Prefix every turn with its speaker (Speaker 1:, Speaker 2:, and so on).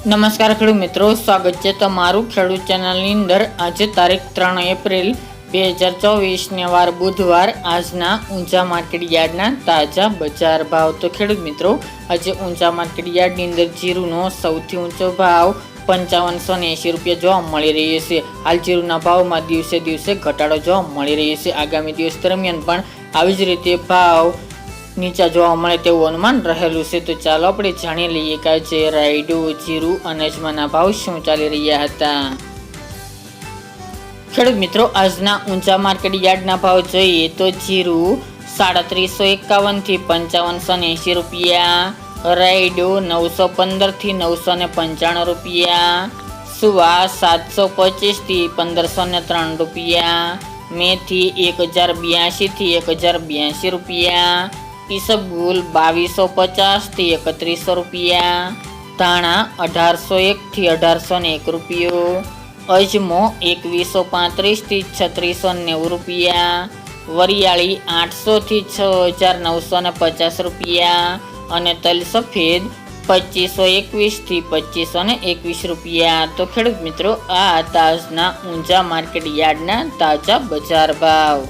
Speaker 1: નમસ્કાર ખેડૂત મિત્રો, સ્વાગત છે તમારું ખેડૂત ચેનલની અંદર. આજે તારીખ ત્રણ એપ્રિલ બે હજાર ચોવીસને વાર બુધવાર, આજના ઊંચા માર્કેટ યાર્ડના તાજા બજાર ભાવ. તો ખેડૂત મિત્રો, આજે ઊંચા માર્કેટ યાર્ડની અંદર જીરુનો સૌથી ઊંચો ભાવ પંચાવનસો ને એંશી રૂપિયા જોવા મળી રહ્યો છે. હાલ જીરુના ભાવમાં દિવસે દિવસે ઘટાડો જોવા મળી રહ્યો છે. આગામી દિવસ દરમિયાન પણ આવી જ રીતે ભાવ નીચા જોવા મળે તેવું અનુમાન રહેલું છે. તો ચાલો આપણે જાણી લઈએ કે આજે રાયડો, જીરું અને અજમાના ભાવ શું ચાલી રહ્યા હતા. ખેડૂત મિત્રો, આજના ઊંચા માર્કેટ યાર્ડના ભાવ જોઈએ તો જીરું સાડત્રીસો એકાવનથી પંચાવનસો એંશી રૂપિયા, રાયડો નવસો પંદરથી નવસો ને પંચાણું રૂપિયા, સુવા સાતસો પચીસથી પંદરસો ને ત્રણ રૂપિયા, મેથી એક હજાર બ્યાસી થી એક હજાર બ્યાસી રૂપિયા ઈસબગુલ બાવીસો પચાસથી એકત્રીસો રૂપિયા. ધાણા અઢારસો એકથી અઢારસો ને એક રૂપિયો. અજમો એકવીસો પાંત્રીસથી છત્રીસો નેવું રૂપિયા. વરિયાળી આઠસોથી છ હજાર નવસો ને પચાસ રૂપિયા. અને તલ સફેદ પચીસો એકવીસથી પચીસો ને એકવીસ રૂપિયા. તો ખેડૂત મિત્રો, આ તાજના ઊંઝા માર્કેટ યાર્ડના તાજા બજાર ભાવ.